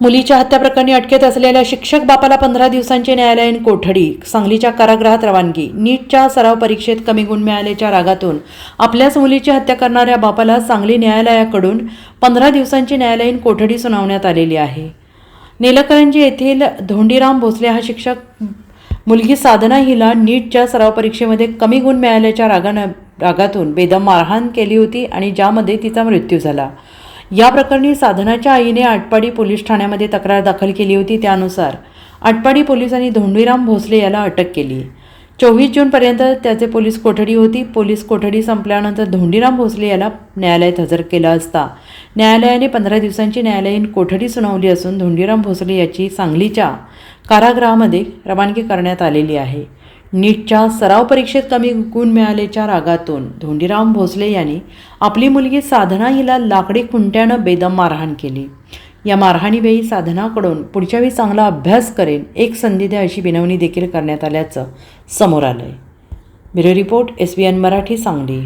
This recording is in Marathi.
मुलीच्या हत्याप्रकरणी अटकेत असलेल्या शिक्षक बापाला पंधरा दिवसांची न्यायालयीन कोठडी सांगलीच्या कारागृहात रवानगी नीटच्या सराव परीक्षेत कमी गुण मिळाल्याच्या रागातून आपल्याच मुलीची हत्या करणाऱ्या बापाला सांगली न्यायालयाकडून पंधरा दिवसांची न्यायालयीन कोठडी सुनावण्यात आलेली आहे. निलकरंजी येथील धोंडीराम भोसले हा शिक्षक मुलगी साधना हिला नीटच्या सराव परीक्षेमध्ये कमी गुण मिळाल्याच्या रागानं रागातून बेदम मारहाण केली होती आणि ज्यामध्ये तिचा मृत्यू झाला. या प्रकरणी साधनाच्या आईने आटपाडी पोलीस ठाण्यामध्ये तक्रार दाखल केली होती त्यानुसार आटपाडी पोलिसांनी धोंडीराम भोसले याला अटक केली. चोवीस जूनपर्यंत त्याचे पोलीस कोठडी होती. पोलीस कोठडी संपल्यानंतर धोंडीराम भोसले याला न्यायालयात हजर केलं असता. न्यायालयाने पंधरा दिवसांची न्यायालयीन कोठडी सुनावली असून धोंडीराम भोसले याची सांगलीच्या कारागृहामध्ये रवानगी करण्यात आलेली आहे. नीटच्या सराव परीक्षेत कमी गुण मिळाल्याच्या रागातून धोंडीराम भोसले यांनी आपली मुलगी साधना हिला लाकडी खुंट्यानं बेदम मारहाण केली. या मारहाणीवेळी साधनाकडून पुढच्या वेळी चांगला अभ्यास करेन एक संधी द्या अशी विनवणी देखील करण्यात आल्याचं समोर आलं आहे bureau report S B N Marathi Sangli.